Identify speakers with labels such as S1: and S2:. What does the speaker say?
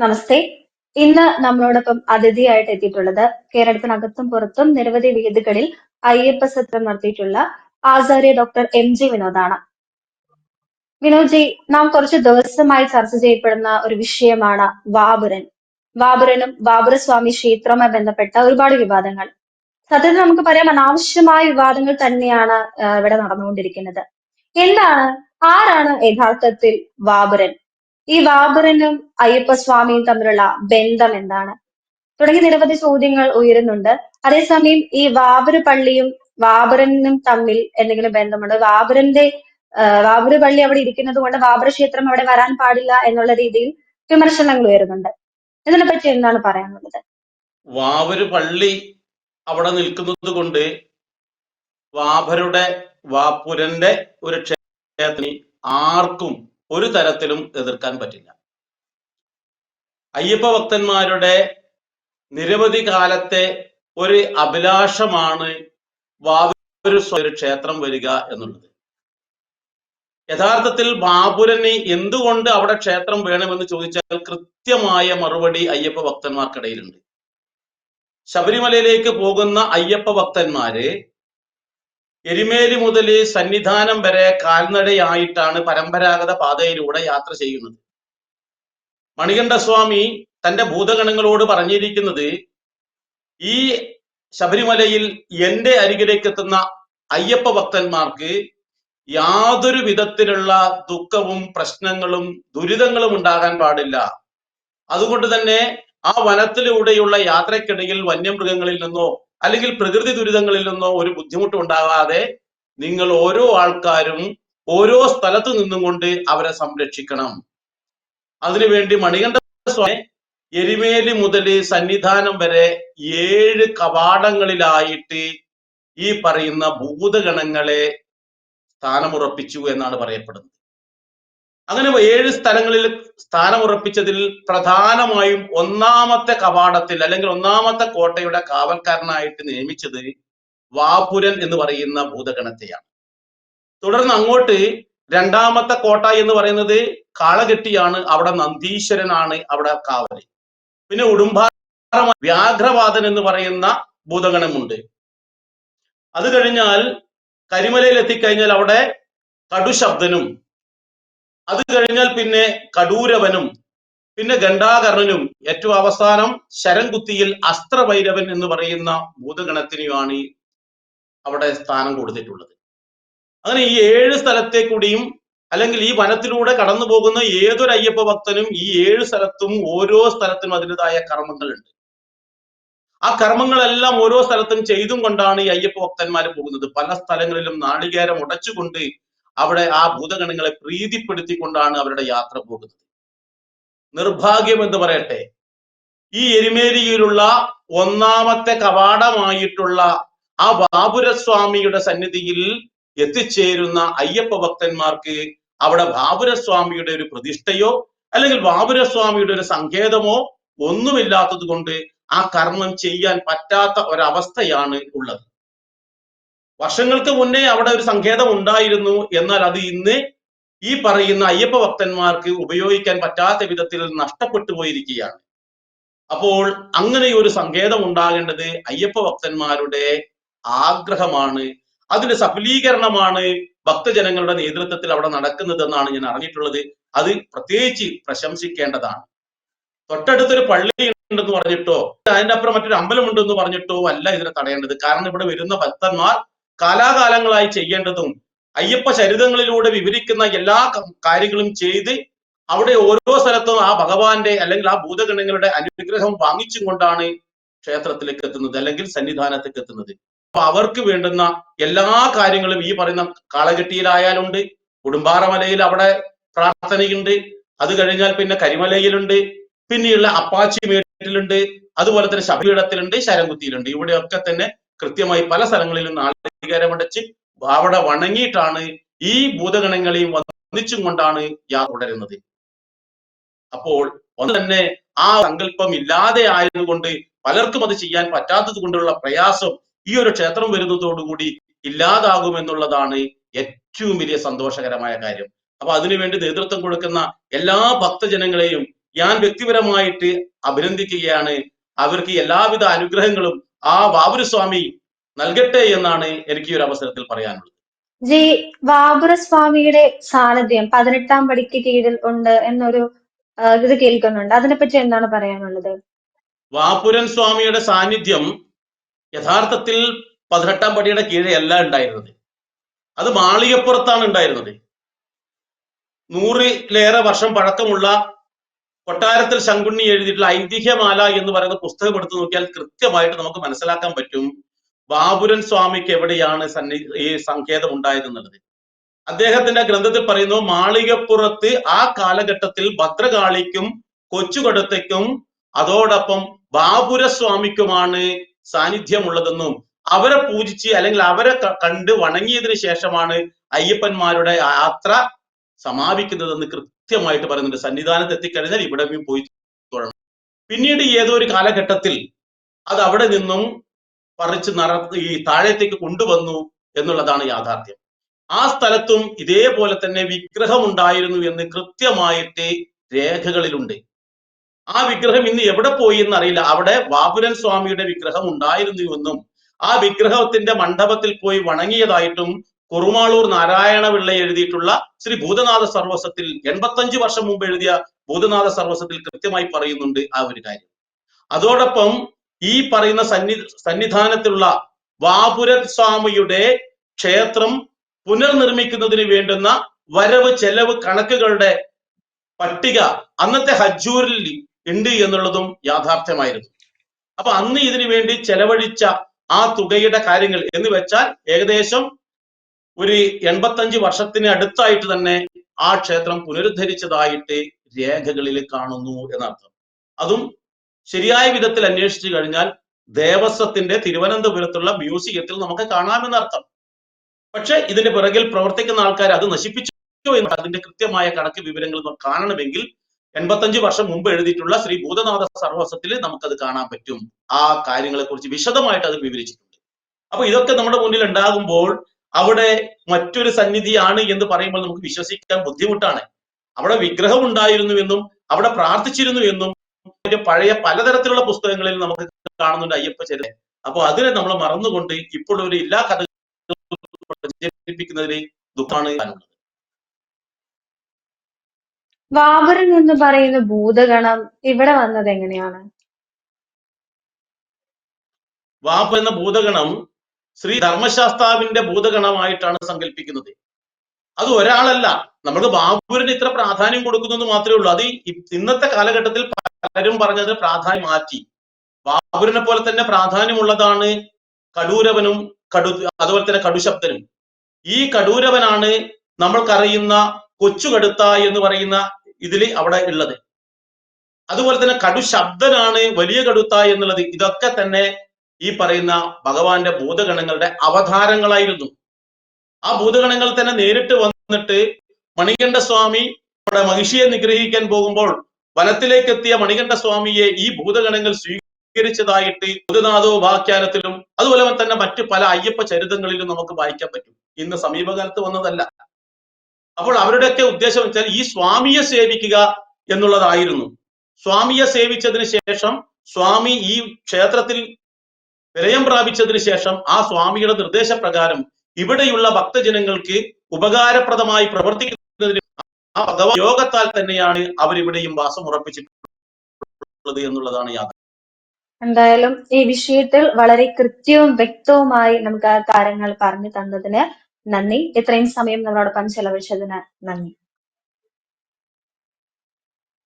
S1: നമസ്തേ. ഇന്ന് നമ്മളോടൊപ്പം അതിഥിയായിട്ട് എത്തിയിട്ടുള്ളത് കേരളത്തിനകത്തും പുറത്തും നിരവധി വേദികളിൽ അയ്യപ്പ സത്രം നടത്തിയിട്ടുള്ള ആചാര്യ ഡോക്ടർ എം ജി വിനോദാണ്. വിനോദ്ജി നാം കുറച്ച് ദിവസമായി ചർച്ച ചെയ്യപ്പെടുന്ന ഒരു വിഷയമാണ് വാബുരൻ വാബുരനും ബാബുരസ്വാമി ക്ഷേത്രവുമായി ബന്ധപ്പെട്ട ഒരുപാട് വിവാദങ്ങൾ. സത്യത്തിൽ നമുക്ക് പറയാം അനാവശ്യമായ വിവാദങ്ങൾ തന്നെയാണ് ഇവിടെ നടന്നുകൊണ്ടിരിക്കുന്നത്. എന്താണ് ആരാണ് യഥാർത്ഥത്തിൽ വാബുരൻ ഈ ബാബറിനും അയ്യപ്പസ്വാമിയും തമ്മിലുള്ള ബന്ധം എന്താണ്? തുടങ്ങി നിരവധി ചോദ്യങ്ങൾ ഉയരുന്നുണ്ട്. അതേസമയം ഈ വാബര് പള്ളിയും വാബരനും തമ്മിൽ എന്തെങ്കിലും ബന്ധമുണ്ടോ? വാബരന്റെ വാബര് പള്ളി അവിടെ ഇരിക്കുന്നത് കൊണ്ട് വാബര ക്ഷേത്രം അവിടെ വരാൻ പാടില്ല എന്നുള്ള രീതിയിൽ വിമർശനങ്ങൾ ഉയരുന്നുണ്ട്. ഇതിനെപ്പറ്റി എന്താണ് പറയാനുള്ളത്?
S2: വാവര് പള്ളി അവിടെ നിൽക്കുന്നത് കൊണ്ട് വാഭരുടെ വാപുരന്റെ ഒരു ക്ഷേത്രത്തിന് ആർക്കും ഒരു തരത്തിലും എതിർക്കാൻ പറ്റില്ല. അയ്യപ്പ ഭക്തന്മാരുടെ നിരവധി കാലത്തെ ഒരു അഭിലാഷമാണ് വാവൂര് ഒരു ക്ഷേത്രം വരിക എന്നുള്ളത്. യഥാർത്ഥത്തിൽ ബാബുരന് എന്തുകൊണ്ട് അവിടെ ക്ഷേത്രം വേണമെന്ന് ചോദിച്ചാൽ കൃത്യമായ മറുപടി അയ്യപ്പ ഭക്തന്മാർക്കിടയിലുണ്ട്. ശബരിമലയിലേക്ക് പോകുന്ന അയ്യപ്പ ഭക്തന്മാര് എരുമേലി മുതൽ സന്നിധാനം വരെ കാൽനടയായിട്ടാണ് പരമ്പരാഗത പാതയിലൂടെ യാത്ര ചെയ്യുന്നത്. മണികണ്ഠസ്വാമി തന്റെ ഭൂതഗണങ്ങളോട് പറഞ്ഞിരിക്കുന്നത് ഈ ശബരിമലയിൽ എന്റെ അരികിലേക്ക് എത്തുന്ന അയ്യപ്പ ഭക്തന്മാർക്ക് യാതൊരു വിധത്തിലുള്ള ദുഃഖവും പ്രശ്നങ്ങളും ദുരിതങ്ങളും ഉണ്ടാകാൻ പാടില്ല. അതുകൊണ്ട് തന്നെ ആ വനത്തിലൂടെയുള്ള യാത്രക്കിടയിൽ വന്യമൃഗങ്ങളിൽ നിന്നോ അല്ലെങ്കിൽ പ്രകൃതി ദുരിതങ്ങളിൽ നിന്നോ ഒരു ബുദ്ധിമുട്ടും ഉണ്ടാകാതെ നിങ്ങൾ ഓരോ ആൾക്കാരും ഓരോ സ്ഥലത്ത് നിന്നും കൊണ്ട് അവരെ സംരക്ഷിക്കണം. അതിനുവേണ്ടി മണികണ്ഠ സ്വാമി എരിമേലി മുതൽ സന്നിധാനം വരെ ഏഴ് കവാടങ്ങളിലായിട്ട് ഈ പറയുന്ന ഭൂതഗണങ്ങളെ സ്ഥാനമുറപ്പിച്ചു എന്നാണ് പറയപ്പെടുന്നത്. അങ്ങനെ ഏഴ് സ്ഥലങ്ങളിൽ സ്ഥാനമുറപ്പിച്ചതിൽ പ്രധാനമായും ഒന്നാമത്തെ കവാടത്തിൽ അല്ലെങ്കിൽ ഒന്നാമത്തെ കോട്ടയുടെ കാവൽക്കാരനായിട്ട് നിയമിച്ചത് വാപുരൻ എന്ന് പറയുന്ന ഭൂതഗണത്തെയാണ്. തുടർന്ന് അങ്ങോട്ട് രണ്ടാമത്തെ കോട്ട എന്ന് പറയുന്നത് കാളകെട്ടിയാണ് അവിടെ നന്ദീശ്വരനാണ് അവിടെ കാവൽ. പിന്നെ ഉടുമ്പാറ വ്യാഘ്രവാദൻ എന്ന് പറയുന്ന ഭൂതഗണമുണ്ട്. അത് കഴിഞ്ഞാൽ കരിമലയിൽ എത്തിക്കഴിഞ്ഞാൽ അവിടെ കടുശബ്ദനും അത് കഴിഞ്ഞാൽ പിന്നെ കടൂരവനും പിന്നെ ഗണ്ടാകർണനും ഏറ്റവും അവസാനം ശരംകുത്തിയിൽ അസ്ത്രഭൈരവൻ എന്ന് പറയുന്ന ഭൂതഗണത്തിനുമാണ് ഈ അവിടെ സ്ഥാനം കൊടുത്തിട്ടുള്ളത്. അങ്ങനെ ഈ ഏഴ് സ്ഥലത്തെ കൂടിയും അല്ലെങ്കിൽ ഈ വനത്തിലൂടെ കടന്നു പോകുന്ന ഏതൊരു അയ്യപ്പ ഭക്തനും ഈ ഏഴ് സ്ഥലത്തും ഓരോ സ്ഥലത്തിനും അതിന്റെതായ കർമ്മങ്ങളുണ്ട്. ആ കർമ്മങ്ങളെല്ലാം ഓരോ സ്ഥലത്തും ചെയ്തും കൊണ്ടാണ് ഈ അയ്യപ്പ ഭക്തന്മാർ പോകുന്നത്. പല സ്ഥലങ്ങളിലും നാളികേരം ഉടച്ചുകൊണ്ട് അവിടെ ആ ഭൂതഗണങ്ങളെ പ്രീതിപ്പെടുത്തിക്കൊണ്ടാണ് അവരുടെ യാത്ര പോകുന്നത്. നിർഭാഗ്യം എന്ന് പറയട്ടെ ഈ എരുമേലിയിലുള്ള ഒന്നാമത്തെ കവാടമായിട്ടുള്ള ആ ബാബുരസ്വാമിയുടെ സന്നിധിയിൽ എത്തിച്ചേരുന്ന അയ്യപ്പ ഭക്തന്മാർക്ക് അവിടെ ബാബുരസ്വാമിയുടെ ഒരു പ്രതിഷ്ഠയോ അല്ലെങ്കിൽ ബാബുരസ്വാമിയുടെ ഒരു സങ്കേതമോ ഒന്നുമില്ലാത്തത് കൊണ്ട് ആ കർമ്മം ചെയ്യാൻ പറ്റാത്ത ഒരവസ്ഥയാണ് ഉള്ളത്. വർഷങ്ങൾക്ക് മുന്നേ അവിടെ ഒരു സങ്കേതം ഉണ്ടായിരുന്നു. എന്നാൽ അത് ഇന്ന് ഈ പറയുന്ന അയ്യപ്പ ഭക്തന്മാർക്ക് ഉപയോഗിക്കാൻ പറ്റാത്ത വിധത്തിൽ നഷ്ടപ്പെട്ടു പോയിരിക്കുകയാണ്. അപ്പോൾ അങ്ങനെ ഒരു സങ്കേതം ഉണ്ടാകേണ്ടത് അയ്യപ്പ ഭക്തന്മാരുടെ ആഗ്രഹമാണ്. അതിന്റെ സഫലീകരണമാണ് ഭക്തജനങ്ങളുടെ നേതൃത്വത്തിൽ അവിടെ നടക്കുന്നതെന്നാണ് ഞാൻ അറിഞ്ഞിട്ടുള്ളത്. അത് പ്രത്യേകിച്ച് പ്രശംസിക്കേണ്ടതാണ്. തൊട്ടടുത്തൊരു പള്ളി ഉണ്ടെന്ന് പറഞ്ഞിട്ടോ അതിന്റെ അപ്പുറം മറ്റൊരു അമ്പലമുണ്ടെന്ന് പറഞ്ഞിട്ടോ അല്ല ഇതിനെ തടയേണ്ടത്. കാരണം ഇവിടെ വരുന്ന ഭക്തന്മാർ കാലാകാലങ്ങളായി ചെയ്യേണ്ടതും അയ്യപ്പ ചരിതങ്ങളിലൂടെ വിവരിക്കുന്ന എല്ലാ കാര്യങ്ങളും ചെയ്ത് അവിടെ ഓരോ സ്ഥലത്തും ആ ഭഗവാന്റെ അല്ലെങ്കിൽ ആ ഭൂതഗണങ്ങളുടെ അനുഗ്രഹം വാങ്ങിച്ചും കൊണ്ടാണ് ക്ഷേത്രത്തിലേക്ക് എത്തുന്നത് അല്ലെങ്കിൽ സന്നിധാനത്തേക്ക് എത്തുന്നത്. അപ്പൊ അവർക്ക് വേണ്ടുന്ന എല്ലാ കാര്യങ്ങളും ഈ പറയുന്ന കാളകെട്ടിയിലായാലുണ്ട് കുടുംബാറമലയിൽ അവിടെ പ്രാർത്ഥനയുണ്ട് അത് കഴിഞ്ഞാൽ പിന്നെ കരിമലയിലുണ്ട് പിന്നെയുള്ള അപ്പാച്ചി മേട്ടിലുണ്ട് അതുപോലെ തന്നെ ശബരിമഠത്തിലുണ്ട് ശരംകുത്തിയിലുണ്ട്. ഇവിടെയൊക്കെ തന്നെ കൃത്യമായി പല സ്ഥലങ്ങളിലും നാളികേരമടച്ച് അവിടെ വണങ്ങിയിട്ടാണ് ഈ ഭൂതഗണങ്ങളെയും വന്നിച്ചും കൊണ്ടാണ് യാ തുടരുന്നത്. അപ്പോൾ ഒന്ന് തന്നെ ആ സങ്കല്പം ഇല്ലാതെ ആയതുകൊണ്ട് പലർക്കും അത് ചെയ്യാൻ പറ്റാത്തത് കൊണ്ടുള്ള പ്രയാസം ഈ ഒരു ക്ഷേത്രം വരുന്നതോടുകൂടി ഇല്ലാതാകുമെന്നുള്ളതാണ് ഏറ്റവും വലിയ സന്തോഷകരമായ കാര്യം. അപ്പൊ അതിനുവേണ്ടി നേതൃത്വം കൊടുക്കുന്ന എല്ലാ ഭക്തജനങ്ങളെയും ഞാൻ വ്യക്തിപരമായിട്ട് അഭിനന്ദിക്കുകയാണ്. അവർക്ക് എല്ലാവിധ അനുഗ്രഹങ്ങളും ആ വാവുരസ്വാമി നൽകട്ടെ എന്നാണ് എനിക്ക് ഈ ഒരു അവസരത്തിൽ പറയാനുള്ളത്.
S1: ജി വാപുരസ്വാമിയുടെ സാന്നിധ്യം പതിനെട്ടാം പടിക്ക് കീഴിൽ ഉണ്ട് എന്നൊരു ഇത് കേൾക്കുന്നുണ്ട്. അതിനെപ്പറ്റി എന്താണ് പറയാനുള്ളത്?
S2: വാപുരൻ സ്വാമിയുടെ സാന്നിധ്യം യഥാർത്ഥത്തിൽ പതിനെട്ടാം പടിയുടെ കീഴെയല്ല ഉണ്ടായിരുന്നത്. അത് മാളികപ്പുറത്താണ് ഉണ്ടായിരുന്നത്. നൂറിലേറെ വർഷം പഴക്കമുള്ള കൊട്ടാരത്തിൽ ശങ്കുണ്ണി എഴുതിയിട്ടുള്ള ഐതിഹ്യമാല എന്ന് പറയുന്ന പുസ്തകം എടുത്തു നോക്കിയാൽ കൃത്യമായിട്ട് നമുക്ക് മനസ്സിലാക്കാൻ പറ്റും ബാബുരൻ സ്വാമിക്ക് എവിടെയാണ് സന്നി ഈ സങ്കേതം ഉണ്ടായതെന്നുള്ളത് അദ്ദേഹത്തിന്റെ ഗ്രന്ഥത്തിൽ പറയുന്നു മാളികപ്പുറത്ത് ആ കാലഘട്ടത്തിൽ ഭദ്രകാളിക്കും കൊച്ചുകൊടത്തേക്കും അതോടൊപ്പം ബാബുരസ്വാമിക്കുമാണ് സാന്നിധ്യമുള്ളതെന്നും അവരെ പൂജിച്ച് അല്ലെങ്കിൽ അവരെ കണ്ട് വണങ്ങിയതിനു ശേഷമാണ് അയ്യപ്പന്മാരുടെ യാത്ര സമാപിക്കുന്നതെന്ന് കൃത്യമായിട്ട് പറയുന്നുണ്ട് സന്നിധാനത്ത് എത്തിക്കഴിഞ്ഞാൽ ഇവിടെ പോയി തൊഴണം പിന്നീട് ഏതോ ഒരു കാലഘട്ടത്തിൽ അത് അവിടെ നിന്നും പറിച്ച് നട ഈ താഴത്തേക്ക് കൊണ്ടുവന്നു എന്നുള്ളതാണ് യാഥാർത്ഥ്യം. ആ സ്ഥലത്തും ഇതേപോലെ തന്നെ വിഗ്രഹം ഉണ്ടായിരുന്നു എന്ന് കൃത്യമായിട്ട് രേഖകളിലുണ്ട്. ആ വിഗ്രഹം ഇന്ന് എവിടെ പോയി എന്നറിയില്ല. അവിടെ ബാബുരൻ സ്വാമിയുടെ വിഗ്രഹം ഉണ്ടായിരുന്നു എന്നും ആ വിഗ്രഹത്തിന്റെ മണ്ഡപത്തിൽ പോയി വണങ്ങിയതായിട്ടും കുറുമാളൂർ നാരായണ പിള്ള എഴുതിയിട്ടുള്ള ശ്രീ ഭൂതനാഥ സർവസത്തിൽ എൺപത്തഞ്ച് വർഷം മുമ്പ് എഴുതിയ ഭൂതനാഥ സർവസത്തിൽ കൃത്യമായി പറയുന്നുണ്ട് ആ ഒരു കാര്യം. അതോടൊപ്പം ഈ പറയുന്ന സന്നി സന്നിധാനത്തിലുള്ള വാപുര സ്വാമിയുടെ ക്ഷേത്രം പുനർനിർമ്മിക്കുന്നതിന് വേണ്ടുന്ന വരവ് ചെലവ് കണക്കുകളുടെ പട്ടിക അന്നത്തെ ഹജ്ജൂരിൽ ഉണ്ട് എന്നുള്ളതും യാഥാർത്ഥ്യമായിരുന്നു. അപ്പൊ അന്ന് ഇതിനു വേണ്ടി ചെലവഴിച്ച ആ തുകയുടെ കാര്യങ്ങൾ എന്ന് വെച്ചാൽ ഏകദേശം ഒരു എൺപത്തഞ്ച് വർഷത്തിന് അടുത്തായിട്ട് തന്നെ ആ ക്ഷേത്രം പുനരുദ്ധരിച്ചതായിട്ട് രേഖകളിൽ കാണുന്നു എന്നർത്ഥം. അതും ശരിയായ വിധത്തിൽ അന്വേഷിച്ചു കഴിഞ്ഞാൽ ദേവസ്വത്തിന്റെ തിരുവനന്തപുരത്തുള്ള മ്യൂസിയത്തിൽ നമുക്ക് കാണാമെന്നർത്ഥം. പക്ഷെ ഇതിന്റെ പിറകിൽ പ്രവർത്തിക്കുന്ന ആൾക്കാർ അത് നശിപ്പിച്ചു എന്ന് അതിന്റെ കൃത്യമായ കണക്ക് വിവരങ്ങൾ കാണണമെങ്കിൽ എൺപത്തഞ്ച് വർഷം മുമ്പ് എഴുതിയിട്ടുള്ള ശ്രീ ഭൂതനാഥ സർവസത്തിൽ നമുക്കത് കാണാൻ പറ്റും. ആ കാര്യങ്ങളെ കുറിച്ച് വിശദമായിട്ട് അത് വിവരിച്ചിട്ടുണ്ട്. അപ്പൊ ഇതൊക്കെ നമ്മുടെ മുന്നിൽ ഉണ്ടാകുമ്പോൾ അവിടെ മറ്റൊരു സന്നിധിയാണ് എന്ന് പറയുമ്പോൾ നമുക്ക് വിശ്വസിക്കാൻ ബുദ്ധിമുട്ടാണ്. അവിടെ വിഗ്രഹം ഉണ്ടായിരുന്നു എന്നും അവിടെ പ്രാർത്ഥിച്ചിരുന്നു എന്നും പഴയ പലതരത്തിലുള്ള പുസ്തകങ്ങളിൽ നമുക്ക് കാണുന്നുണ്ട് അയ്യപ്പ ചരിത്രം. അപ്പൊ അതിനെ നമ്മൾ മറന്നുകൊണ്ട് ഇപ്പോൾ ഒരു എല്ലാ കഥകളും പ്രചരിപ്പിക്കുന്നതിൽ ദുഃഖമാണ് കാണുന്നത്
S1: വാപുരൻ എന്ന് പറയുന്ന ഭൂതഗണം ഇവിടെ വന്നത് എങ്ങനെയാണ്?
S2: വാപ്പ് എന്ന ഭൂതഗണം ശ്രീ ധർമ്മശാസ്താവിന്റെ ഭൂതഗണമായിട്ടാണ് സങ്കല്പിക്കുന്നത്. അത് ഒരാളല്ല. നമുക്ക് ബാബുവിന് ഇത്ര പ്രാധാന്യം കൊടുക്കുന്നു മാത്രമേ ഉള്ളൂ. അത് ഇന്നത്തെ കാലഘട്ടത്തിൽ പലരും പറഞ്ഞത് പ്രാധാന്യം മാറ്റി. ബാബുവിനെ പോലെ തന്നെ പ്രാധാന്യമുള്ളതാണ് കടൂരവനും കടു അതുപോലെ തന്നെ കടുശബ്ദനും. ഈ കടൂരവനാണ് നമ്മൾക്കറിയുന്ന കൊച്ചുകടുത്ത എന്ന് പറയുന്ന ഇതിൽ അവിടെ ഉള്ളത്. അതുപോലെ തന്നെ കടുശബ്ദനാണ് വലിയ കടുത്ത എന്നുള്ളത്. ഇതൊക്കെ തന്നെ ഈ പറയുന്ന ഭഗവാന്റെ ഭൂതഗണങ്ങളുടെ അവതാരങ്ങളായിരുന്നു. ആ ഭൂതഗണങ്ങൾ തന്നെ നേരിട്ട് വന്നിട്ട് മണികണ്ഠ സ്വാമി നമ്മുടെ മഹിഷിയെ നിഗ്രഹിക്കാൻ പോകുമ്പോൾ വനത്തിലേക്ക് എത്തിയ മണികണ്ഠ സ്വാമിയെ ഈ ഭൂതഗണങ്ങൾ സ്വീകരിച്ചതായിട്ട് ഭൂതനാഥോപാഖ്യാനത്തിലും അതുപോലെ തന്നെ മറ്റു പല അയ്യപ്പ ചരിതങ്ങളിലും നമുക്ക് വായിക്കാൻ പറ്റും. ഇന്ന് സമീപകാലത്ത് വന്നതല്ല. അപ്പോൾ അവരുടെയൊക്കെ ഉദ്ദേശം വെച്ചാൽ ഈ സ്വാമിയെ സേവിക്കുക എന്നുള്ളതായിരുന്നു. സ്വാമിയെ സേവിച്ചതിന് ശേഷം സ്വാമി ഈ ക്ഷേത്രത്തിൽ വിലയം പ്രാപിച്ചതിന് ശേഷം ആ സ്വാമിയുടെ നിർദ്ദേശപ്രകാരം ഇവിടെയുള്ള ഭക്തജനങ്ങൾക്ക് ഉപകാരപ്രദമായി പ്രവർത്തിക്കുന്നതിന് ആ ഭഗവാൻ യോഗത്താൽ തന്നെയാണ് അവരിവിടെയും വാസം ഉറപ്പിച്ചിട്ടുള്ളത് എന്നുള്ളതാണ് യാത്ര
S1: എന്തായാലും ഈ വിഷയത്തിൽ വളരെ കൃത്യവും വ്യക്തവുമായി നമുക്ക് ആ കാര്യങ്ങൾ പറഞ്ഞു തന്നതിന് നന്ദി. ഇത്രയും സമയം നമ്മളോടൊപ്പം ചെലവഴിച്ചതിന് നന്ദി.